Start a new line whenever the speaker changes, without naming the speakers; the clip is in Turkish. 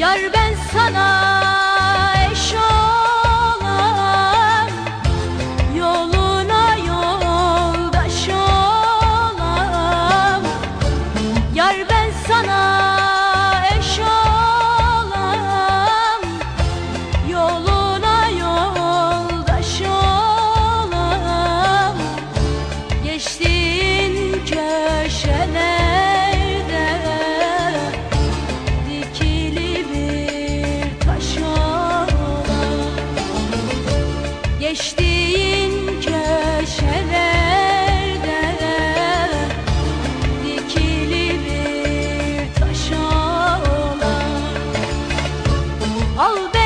Yar ben sana eş olan Yoluna yoldaş olan Yar ben sana eş olan Yoluna yoldaş olan Geçtiğin köşe Al be.